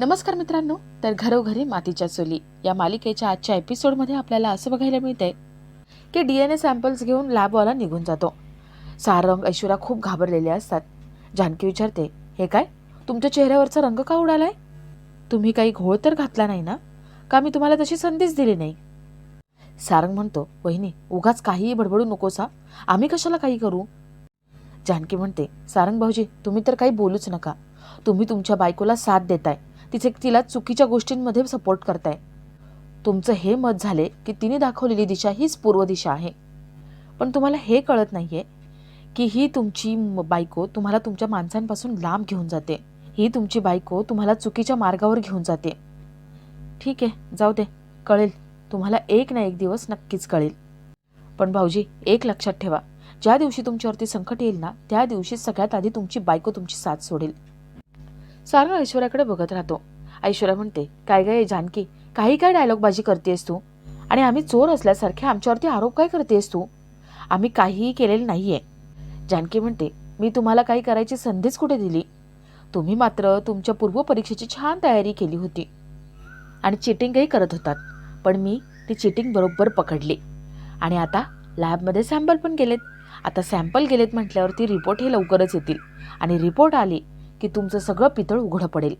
नमस्कार मित्रांनो तर घरोघरी मातीच्या चुली या मालिकेच्या आजच्या एपिसोडमध्ये आपल्याला असं बघायला मिळतंय की डी एन ए सॅम्पल्स घेऊन लॅबवाला निघून जातो. सारंग ऐश्वर्या खूप घाबरलेले असतात. जानकी विचारते हे काय? तुमच्या चेहऱ्यावरचा रंग का उडालाय? तुम्ही काही घोळ तर घातला नाही ना? का मी तुम्हाला तशी संधीच दिली नाही? सारंग म्हणतो वहिनी उगाच काहीही बडबडू नकोसा. आम्ही कशाला काही करू? जानकी म्हणते सारंग भाऊजी तुम्ही तर काही बोलूच नका. तुम्ही तुमच्या बायकोला साथ देताय. तिचे तिला चुकीच्या गोष्टींमध्ये सपोर्ट करताय. तुमचं हे मत झाले की तिने दाखवलेली दिशा हीच पूर्व दिशा आहे. पण तुम्हाला हे कळत नाहीये की ही तुमची म- बायको तुम्हाला तुमच्या माणसांपासून लांब घेऊन जाते. ही तुमची बायको तुम्हाला चुकीच्या मार्गावर घेऊन जाते. ठीक आहे जाऊ दे. कळेल. तुम्हाला एक ना एक दिवस नक्कीच कळेल. पण भाऊजी एक लक्षात ठेवा. ज्या दिवशी तुमच्यावरती संकट येईल ना त्या दिवशी सगळ्यात आधी तुमची बायको तुमची साथ सोडेल. सारंग ऐश्वर्याकडे बघत राहतो. ऐश्वर्या म्हणते काय काय जानकी काही काय डायलॉगबाजी करतेस तू? आणि आम्ही चोर असल्यासारखे आमच्यावरती आरोप काय करतेस तू? आम्ही काहीही केलेलं नाहीये. जानकी म्हणते मी तुम्हाला काही करायची संधीच कुठे दिली? तुम्ही मात्र तुमच्या पूर्वपरीक्षेची छान तयारी केली होती. आणि चिटिंगही करत होतात. पण मी ती चिटिंग बरोबर पकडली. आणि आता लॅबमध्ये सॅम्पल पण गेलेत. आता सॅम्पल गेलेत म्हटल्यावरती रिपोर्ट हे लवकरच येतील. आणि रिपोर्ट आली की तुमचं सगळं पितळ उघडं पडेल.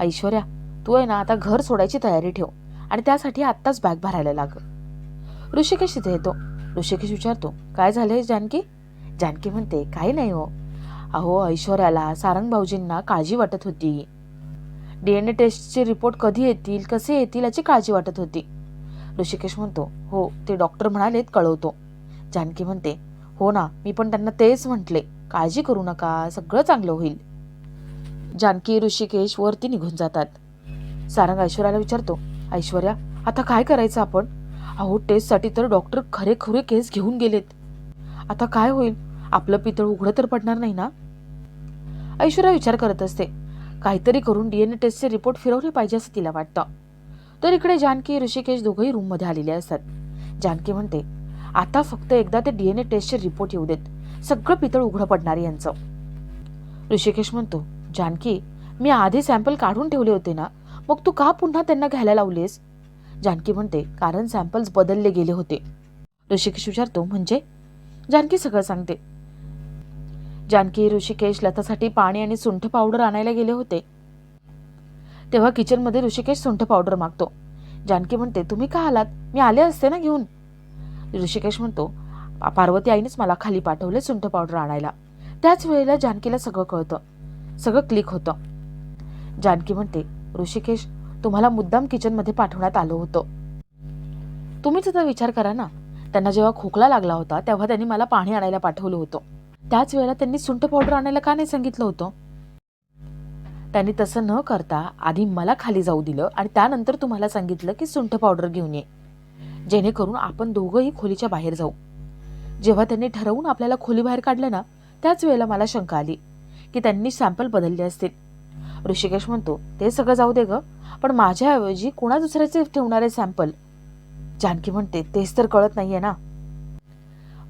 ऐश्वर्या तू आहे ना आता घर सोडायची तयारी ठेव आणि त्यासाठी आत्ताच बॅग भरायला लाग. ऋषिकेश इथे येतो. ऋषिकेश विचारतो काय झालंय जानकी? जानकी म्हणते काही नाही हो. अहो ऐश्वर्याला सारंग भाऊजींना काळजी वाटत होती. डीएनए टेस्टचे रिपोर्ट कधी येतील कसे येतील याची काळजी वाटत होती. ऋषिकेश म्हणतो हो ते डॉक्टर म्हणालेत कळवतो. जानकी म्हणते हो ना मी पण त्यांना तेच म्हटले. काळजी करू नका सगळं चांगलं होईल. जानकी ऋषिकेश वरती निघून जातात. सारंग ऐश्वर्याला विचारतो ऐश्वर्या आता काय करायचं आपण? अहो टेस्टसाठी तर डॉक्टर खरेखुरे केस घेऊन गेलेत. आता काय होईल? आपलं पितळ उघडं तर पडणार नाही ना? ऐश्वर्या विचार करत असते काहीतरी करून डीएनए टेस्टचे रिपोर्ट फिरवले पाहिजे असं तिला वाटतं. तर इकडे जानकी ऋषिकेश दोघंही रूममध्ये आलेले असतात. जानकी म्हणते आता फक्त एकदा ते डीएनए टेस्टचे रिपोर्ट येऊ देत. सगळं पितळ उघडं पडणार आहे यांचं. ऋषिकेश म्हणतो जानकी मी आधी सॅम्पल काढून ठेवले होते ना मग तू का पुन्हा त्यांना घ्यायला लावलेस? जानकी म्हणते कारण सॅम्पल्स बदलले गेले होते. ऋषिकेश विचारतो म्हणजे? जानकी सगळं सांगते. जानकी ऋषिकेश लतासाठी पाणी आणि सुंठ पावडर आणायला गेले होते. तेव्हा किचनमध्ये ऋषिकेश सुंठ पावडर मागतो. जानकी म्हणते तुम्ही का आलात? मी आले असते ना घेऊन. ऋषिकेश म्हणतो पार्वती आईनेच मला खाली पाठवले सुंठ पावडर आणायला. त्याच वेळेला जानकीला सगळं कळतं. सगळं क्लिक होतं. जानकी म्हणते ऋषिकेश तुम्हाला मुद्दाम किचनमध्ये पाठवण्यात आलं होतं. तुम्हीच आता विचार करा ना. त्यांना जेव्हा खोकला लागला होता तेव्हा त्यांनी मला पाणी आणायला पाठवलं होतं. त्याच वेळेला त्यांनी सुंठ पावडर आणायला का नाही सांगितलं होतं? त्यांनी तसं न करता आधी मला खाली जाऊ दिलं आणि त्यानंतर तुम्हाला सांगितलं की सुंठ पावडर घेऊन ये. जेणेकरून आपण दोघंही खोलीच्या बाहेर जाऊ. जेव्हा त्यांनी ठरवून आपल्याला खोलीबाहेर काढलं ना त्याच वेळेला मला शंका आली. की त्यांनी सॅम्पल बदलले असतील. ऋषिकेश म्हणतो ते सगळं जाऊ दे ग पण माझ्याऐवजी कुणा दुसऱ्याचे ठेवणारे सॅम्पल जानकी म्हणते तेच तर कळत नाहीये ना.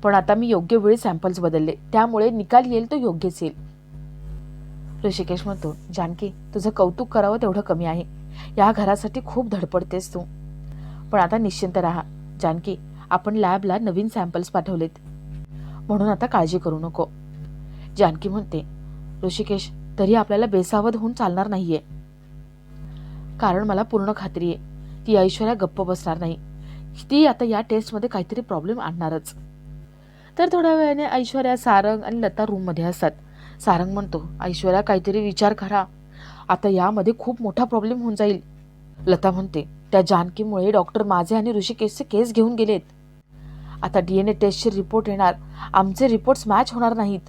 पण आता मी योग्य वेळी सॅम्पल्स बदलले त्यामुळे निकाल येईल तो योग्यच येईल. ऋषिकेश म्हणतो जानकी तुझं कौतुक करावं तेवढं कमी आहे. या घरासाठी खूप धडपडतेस तू. पण आता निश्चिंत राहा. जानकी आपण लॅबला नवीन सॅम्पल्स पाठवलेत. म्हणून आता काळजी करू नको. जानकी म्हणते ऋषिकेश तरी आपल्याला बेसावध होऊन चालणार नाहीये. कारण मला पूर्ण खात्री आहे ती ऐश्वर्या गप्प बसणार नाही. ती आता या टेस्टमध्ये काहीतरी प्रॉब्लेम आणणारच. तर थोड्या वेळाने ऐश्वर्या सारंग आणि लता रूममध्ये असतात. सारंग म्हणतो ऐश्वर्या काहीतरी विचार करा. आता यामध्ये खूप मोठा प्रॉब्लेम होऊन जाईल. लता म्हणते त्या जानकीमुळे डॉक्टर माझे आणि ऋषिकेशचे केस घेऊन गेलेत. आता डीएनए टेस्टचे रिपोर्ट येणार. आमचे रिपोर्ट्स मॅच होणार नाहीत.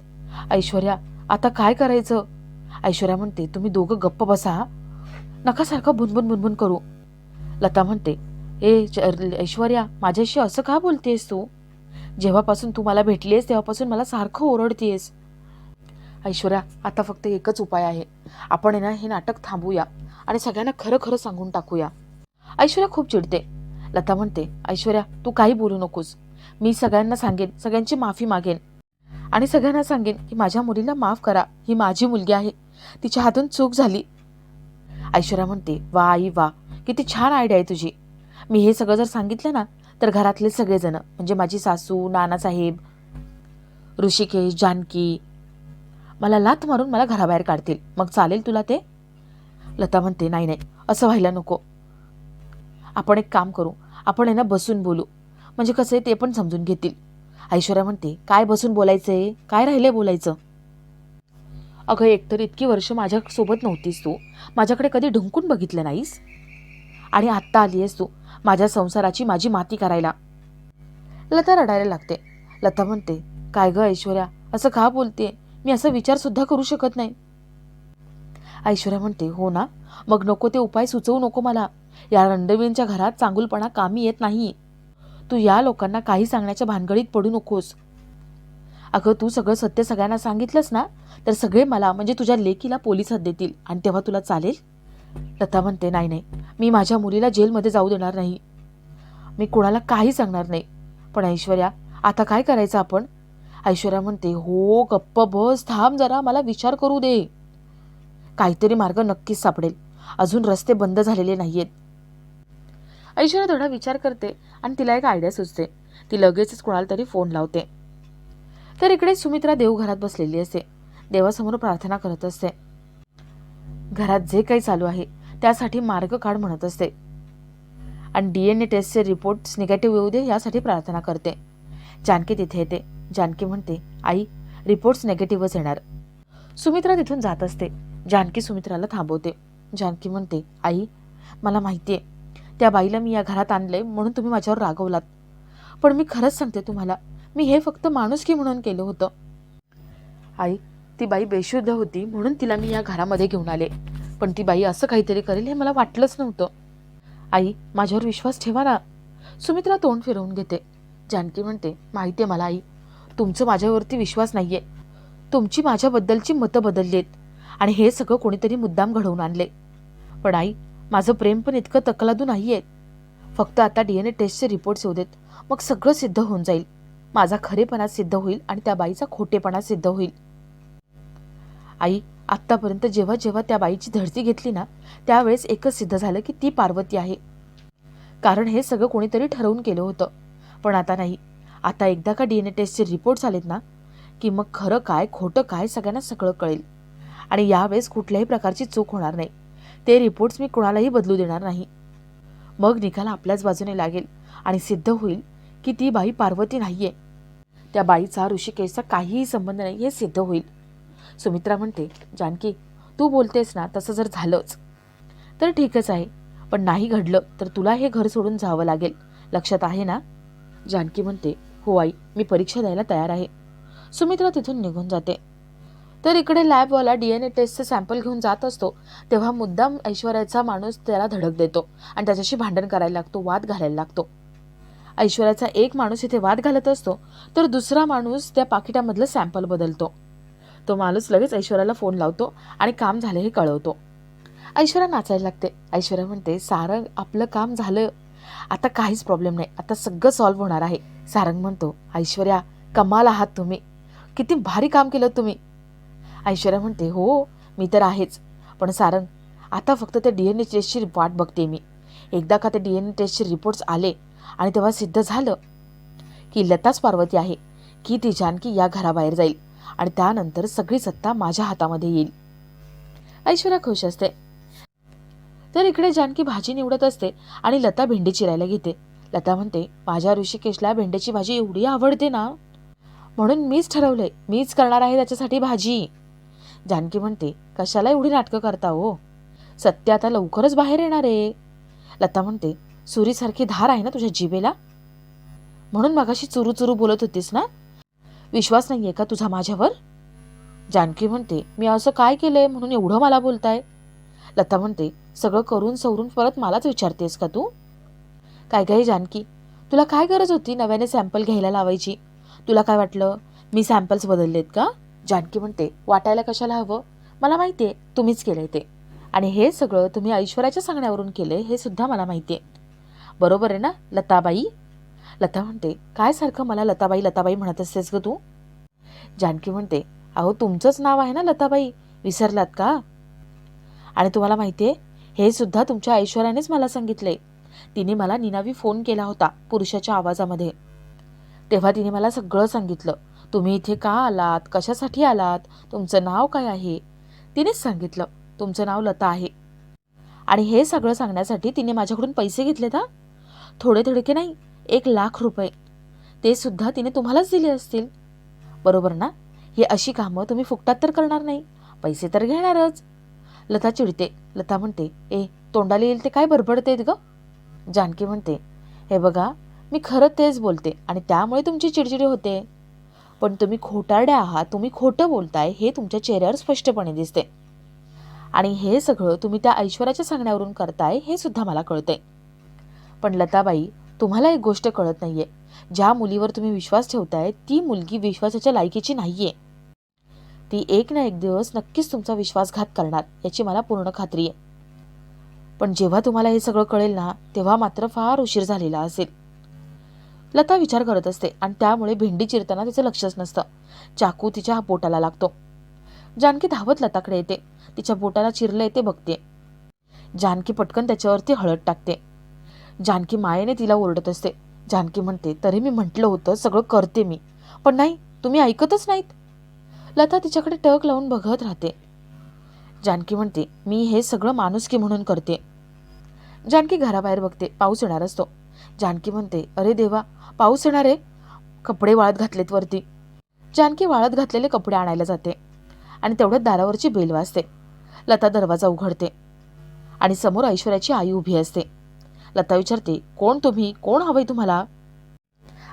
ऐश्वर्या आता काय करायचं? ऐश्वर्या म्हणते तुम्ही दोघं गप्प बसा. नकासारखं नका सारखं भुनभुन भुनभुन करू. लता म्हणते ए ऐश्वर्या माझ्याशी असं का बोलतेस तू? जेव्हापासून तू मला भेटलीस तेव्हापासून मला सारखं ओरडतेस ऐश्वर्या आता फक्त एकच उपाय आहे. आपण आहे ना हे नाटक थांबूया आणि सगळ्यांना खरं खरं सांगून टाकूया. ऐश्वर्या खूप चिडते. लता म्हणते ऐश्वर्या तू काही बोलू नकोस. मी सगळ्यांना सांगेन सगळ्यांची माफी मागेन. आणि सगळ्यांना सांगेन की माझ्या मुलीला माफ करा ही माझी मुलगी आहे. तिच्या हातून चूक झाली. ऐश्वर्या म्हणते वा आई वा किती छान आयडिया आहे तुझी. मी हे सगळं जर सांगितलं ना तर घरातले सगळेजण म्हणजे माझी सासू नानासाहेब ऋषिकेश जानकी मला लाथ मारून मला घराबाहेर काढतील. मग चालेल तुला ते? लता म्हणते नाही नाही असं व्हायला नको. आपण एक काम करू आपण आहे ना बसून बोलू. म्हणजे कसं आहे ते पण समजून घेतील. ऐश्वर्या म्हणते काय बसून बोलायचंय? काय राहिलंय बोलायचं? अगं एकतर इतकी वर्ष माझ्यासोबत नव्हतीस तू. माझ्याकडे कधी ढुंकून बघितलं नाहीस? आणि आत्ता आली आहेस तू माझ्या संसाराची माझी माती करायला. लता रडायला लागते. लता म्हणते काय ग ऐश्वर्या असं का बोलते मी असा विचारसुद्धा करू शकत नाही. ऐश्वर्या म्हणते हो ना मग नको ते उपाय सुचवू नको मला. या रणदवींच्या घरात चांगुलपणा कामी येत नाही. तू या लोकांना काही सांगण्याच्या भानगडीत पडू नकोस. अगं तू सगळं सत्य सगळ्यांना सांगितलंस ना तर सगळे मला म्हणजे तुझ्या लेकीला पोलिसात देतील. आणि तेव्हा तुला चालेल? लता म्हणते नाही नाही. मी माझ्या मुलीला जेलमध्ये जाऊ देणार नाही. मी कोणाला काही सांगणार नाही. पण ऐश्वर्या आता काय करायचं आपण? ऐश्वर्या म्हणते हो गप्प बस थांब जरा मला विचार करू दे. काहीतरी मार्ग नक्कीच सापडेल. अजून रस्ते बंद झालेले नाहीयेत. ऐश्वर्या थोडा विचार करते आणि तिला एक आयडिया सुचते. ती लगेचच कोणाला तरी फोन लावते. तर इकडे सुमित्रा देवघरात बसलेली असते. देवासमोर प्रार्थना करत असते. घरात जे काही चालू आहे त्यासाठी मार्ग काढ म्हणत असते. आणि डी एन ए टेस्टचे रिपोर्ट्स निगेटिव्ह येऊ दे यासाठी प्रार्थना करते. जानकी तिथे येते. जानकी म्हणते आई रिपोर्ट्स निगेटिव्हच येणार. सुमित्रा तिथून जात असते. जानकी सुमित्राला थांबवते. जानकी म्हणते आई मला माहिती आहे त्या बाईला मी या घरात आणलंय म्हणून तुम्ही माझ्यावर रागवलात. पण मी खरंच सांगते तुम्हाला मी हे फक्त माणुसकी म्हणून केलं होतं. आई ती बाई बेशुद्ध होती म्हणून तिला मी या घरामध्ये घेऊन आले. पण ती बाई असं काहीतरी करेल हे मला वाटलंच नव्हतं. आई माझ्यावर विश्वास ठेवा ना. सुमित्रा तोंड फिरवून घेते. जानकी म्हणते माहिती आहे मला आई तुमचं माझ्यावरती विश्वास नाही आहे तुमची माझ्याबद्दलची मतं बदलली आहेत आणि हे सगळं कोणीतरी मुद्दाम घडवून आणले. पण आई माझं प्रेम पण इतकं तकलादू नाही आहे फक्त आता डी एन ए टेस्टचे रिपोर्ट्स येऊ देत. मग सगळं सिद्ध होऊन जाईल. माझा खरेपणा सिद्ध होईल आणि त्या बाईचा खोटेपणा सिद्ध होईल. आई आत्तापर्यंत जेव्हा जेव्हा त्या बाईची धडती घेतली ना त्यावेळेस एकच सिद्ध झालं की ती पार्वती आहे. कारण हे सगळं कोणीतरी ठरवून केलं होतं. पण आता नाही. आता एकदा का डी एन ए टेस्टचे रिपोर्ट्स आलेत ना की मग खरं काय खोटं काय सगळ्यांना सगळं कळेल. आणि यावेळेस कुठल्याही प्रकारची चूक होणार नाही. ते रिपोर्ट्स मी कोणालाही बदलू देणार नाही. मग निकाल आपल्याच बाजूने लागेल आणि सिद्ध होईल की ती बाई पार्वती नाही आहे त्या बाईचा ऋषिकेशचा काहीही संबंध नाही हे सिद्ध होईल. सुमित्रा म्हणते जानकी तू बोलतेस ना तसं जर झालंच. तर ठीकच आहे पण नाही घडलं तर तुला हे घर सोडून जावं लागेल. लक्षात आहे ना? जानकी म्हणते हो आई मी परीक्षा द्यायला तयार आहे. सुमित्रा तिथून निघून जाते. तर इकडे लॅबवाला डी एन ए टेस्टचं सॅम्पल घेऊन जात असतो. तेव्हा मुद्दाम ऐश्वर्याचा माणूस त्याला धडक देतो आणि त्याच्याशी भांडण करायला लागतो वाद घालायला लागतो. ऐश्वर्याचा एक माणूस इथे वाद घालत असतो तर दुसरा माणूस त्या पाकिटामधलं सॅम्पल बदलतो. तो माणूस लगेच ऐश्वर्याला फोन लावतो आणि काम झालं हे कळवतो. ऐश्वर्या नाचायला लागते. ऐश्वर्या म्हणते सारंग आपलं काम झालं. आता काहीच प्रॉब्लेम नाही. आता सगळं सॉल्व्ह होणार आहे. सारंग म्हणतो ऐश्वर्या कमाल आहात तुम्ही. किती भारी काम केलं तुम्ही. ऐश्वर्या म्हणते हो मी तर आहेच. पण सारंग आता फक्त ते डी एन ए टेस्टची वाट बघते मी. एकदा का ते डी एन ए टेस्टचे रिपोर्ट्स आले आणि तेव्हा सिद्ध झालं की लताच पार्वती आहे की ती जानकी या घराबाहेर जाईल आणि त्यानंतर सगळी सत्ता माझ्या हातामध्ये येईल. ऐश्वर्या खुश असते. तर इकडे जानकी भाजी निवडत असते आणि लता भेंडी चिरायला घेते. लता म्हणते माझ्या ऋषिकेशला भेंड्याची भाजी एवढी आवडते ना? म्हणून मीच ठरवलंय. मीच करणार आहे त्याच्यासाठी भाजी. जानकी म्हणते कशाला एवढी नाटकं करता हो? सत्य आता लवकरच बाहेर येणार आहे. लता म्हणते सुरीसारखी धार आहे ना तुझ्या जिबेला म्हणून मगाशी चुरू चुरू बोलत होतीस ना? विश्वास नाही आहे का तुझा माझ्यावर? जानकी म्हणते मी असं काय केलंय म्हणून एवढं मला बोलताय? लता म्हणते सगळं करून सवरून परत मलाच विचारतेस का तू? काय काय जानकी तुला काय गरज होती नव्याने सॅम्पल घ्यायला लावायची? तुला काय वाटलं? मी सॅम्पल्स बदललेत का? जानकी म्हणते वाटायला कशाला हवं? मला माहिती आहे तुम्हीच केलंय ते. आणि हे सगळं तुम्ही ऐश्वर्याच्या सांगण्यावरून केलंय हे सुद्धा मला माहिती आहे बरोबर आहे ना लताबाई? लता म्हणते काय सारखं मला लताबाई लताबाई म्हणत असतेस ग तू? जानकी म्हणते अहो तुमचंच नाव आहे ना लताबाई? विसरलात का? आणि तुम्हाला माहिती आहे हे सुद्धा तुमच्या ऐश्वर्यानेच मला सांगितले तिने मला निनावी फोन केला होता पुरुषाच्या आवाजामध्ये. तेव्हा तिने मला सगळं सांगितलं. तुम्ही इथे का आलात? कशासाठी आलात? तुमचं नाव काय आहे? तिनेच सांगितलं. तुमचं नाव लता आहे. आणि हे सगळं सांगण्यासाठी तिने माझ्याकडून पैसे घेतलेत हा? थोडे थोडके नाही एक लाख रुपये. ते सुद्धा तिने तुम्हालाच दिले असतील. बरोबर ना? ही अशी कामं तुम्ही फुकटात तर करणार नाही. पैसे तर घेणारच. लता चिडते. लता म्हणते ए तोंडाला येईल ते काय बडबडतेत ग? जानकी म्हणते हे बघा मी खरं तेच बोलते आणि त्यामुळे तुमची चिडचिडी होते. पण तुम्ही खोटारडे आहात तुम्ही खोटं बोलताय हे तुमच्या चेहऱ्यावर स्पष्टपणे दिसते. आणि हे सगळं तुम्ही त्या ऐश्वर्याच्या सांगण्यावरून करताय हे सुद्धा मला कळतंय. पण लताबाई तुम्हाला एक गोष्ट कळत नाहीये. ज्या मुलीवर तुम्ही विश्वास ठेवताय ती मुलगी विश्वासाच्या लायकीची नाहीये. ती एक ना एक दिवस नक्कीच तुमचा विश्वासघात करणार याची मला पूर्ण खात्री आहे. पण जेव्हा तुम्हाला हे सगळं कळेल ना तेव्हा मात्र फार उशीर झालेला असेल. लता विचार करत असते आणि त्यामुळे भेंडी चिरताना तिचं लक्षच नसतं. चाकू तिच्या बोटाला लागतो. जानकी धावत लताकडे येते. तिच्या बोटाला चिरलं ते बघते. जानकी पटकन त्याच्यावरती हळद टाकते. जानकी मायेने तिला ओरडत असते. जानकी म्हणते तरी मी म्हटलं होतं सगळं करते मी. पण नाही तुम्ही ऐकतच नाहीत. लता तिच्याकडे टक लावून बघत राहते. जानकी म्हणते मी हे सगळं माणुसकी म्हणून करते. जानकी घराबाहेर बघते. पाऊस येणार असतो. जानकी म्हणते अरे देवा पाऊस येणार आहे. कपडे वाळत घातलेत वरती. जानकी वाळत घातलेले कपडे आणायला जाते आणि तेवढ्यात दारावरची बेल वाजते. लता दरवाजा उघडते आणि समोर ऐश्वर्याची आई उभी असते. लता विचारते कोण तुम्ही? कोण हवंय तुम्हाला?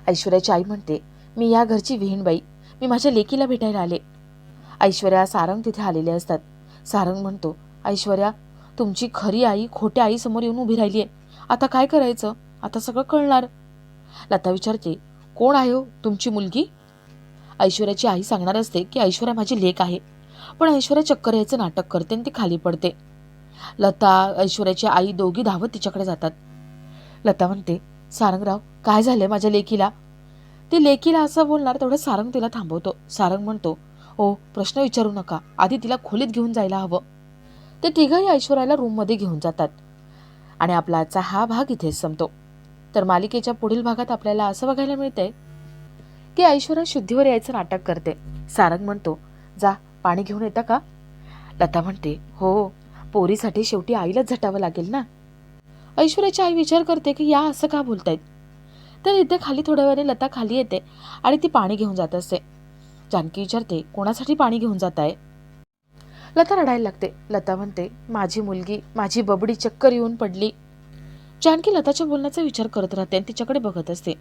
ऐश्वर्याची आई म्हणते मी या घरची विहीणबाई मी माझ्या लेकीला भेटायला आले. ऐश्वर्या सारंग तिथे आलेले असतात. सारंग म्हणतो ऐश्वर्या तुमची खरी आई खोट्या आईसमोर येऊन उभी राहिली आहे आता काय करायचं? आता सगळं कळणार. लता विचारते कोण आहे हो तुमची मुलगी? ऐश्वर्याची आई सांगणार असते की ऐश्वर्या माझी लेक आहे पण ऐश्वर्या चक्कर यायचं नाटक करते आणि ती खाली पडते. लता ऐश्वर्याची आई दोघी धावत तिच्याकडे जातात. लता म्हणते सारंगराव काय झालंय माझ्या लेकीला? ती लेकीला असं बोलणार तेवढं सारंग तिला थांबवतो. सारंग म्हणतो ओ प्रश्न विचारू नका. आधी तिला खोलीत घेऊन जायला हवं. ते तिघही ऐश्वर्याला रूममध्ये घेऊन जातात आणि आपला आजचा हा भाग इथेच संपतो. तर मालिकेच्या पुढील भागात आपल्याला असं बघायला मिळतंय की ऐश्वर्या शुद्धीवर यायचं नाटक करते. सारंग म्हणतो जा पाणी घेऊन येता का? लता म्हणते हो पोरीसाठी शेवटी आईलाच झटावं लागेल ना? ऐश्वर्याची आई विचार करते की या असं का बोलतायत? तर इथे खाली थोड्या वेळाने लता खाली येते आणि ती पाणी घेऊन जात असते. जानकी विचारते कोणासाठी पाणी घेऊन जात आहे लता रडायला लागते. लता म्हणते माझी मुलगी माझी बबडी चक्कर येऊन पडली. जानकी लताच्या बोलण्याचा विचार करत राहते आणि तिच्याकडे बघत असते.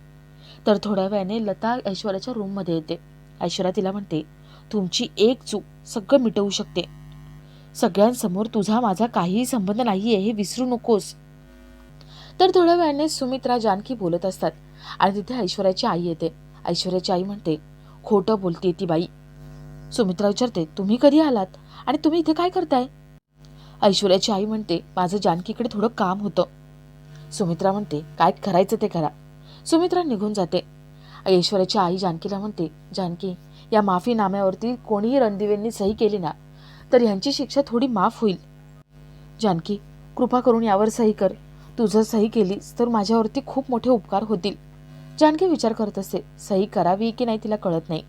तर थोड्या वेळाने लता ऐश्वर्याच्या रूममध्ये येते. ऐश्वर्या तिला म्हणते तुमची एक चूक सगळं मिटवू शकते. सगळ्यांसमोर तुझा माझा काहीही संबंध नाहीये हे विसरू नकोस. तर थोड्या वेळाने सुमित्रा जानकी बोलत असतात आणि तिथे ऐश्वर्याची आई येते. ऐश्वर्याची आई म्हणते खोटं बोलते ती बाई. सुमित्रा विचारते तुम्ही कधी आलात आणि तुम्ही इथे काय करताय? ऐश्वर्याची आई म्हणते माझं जानकीकडे थोडं काम होतं. सुमित्रा म्हणते काय करायचं ते करा. सुमित्रा निघून जाते. ऐश्वर्याची आई जानकीला म्हणते जानकी या माफीनाम्यावरती कोणीही रणदिवेंनी सही केली ना तर ह्यांची शिक्षा थोडी माफ होईल. जानकी कृपा करून यावर सही कर. तू जर सही केलीस तर माझ्यावरती खूप मोठे उपकार होतील. जानकी विचार करत असते सही करावी की नाही तिला कळत नाही.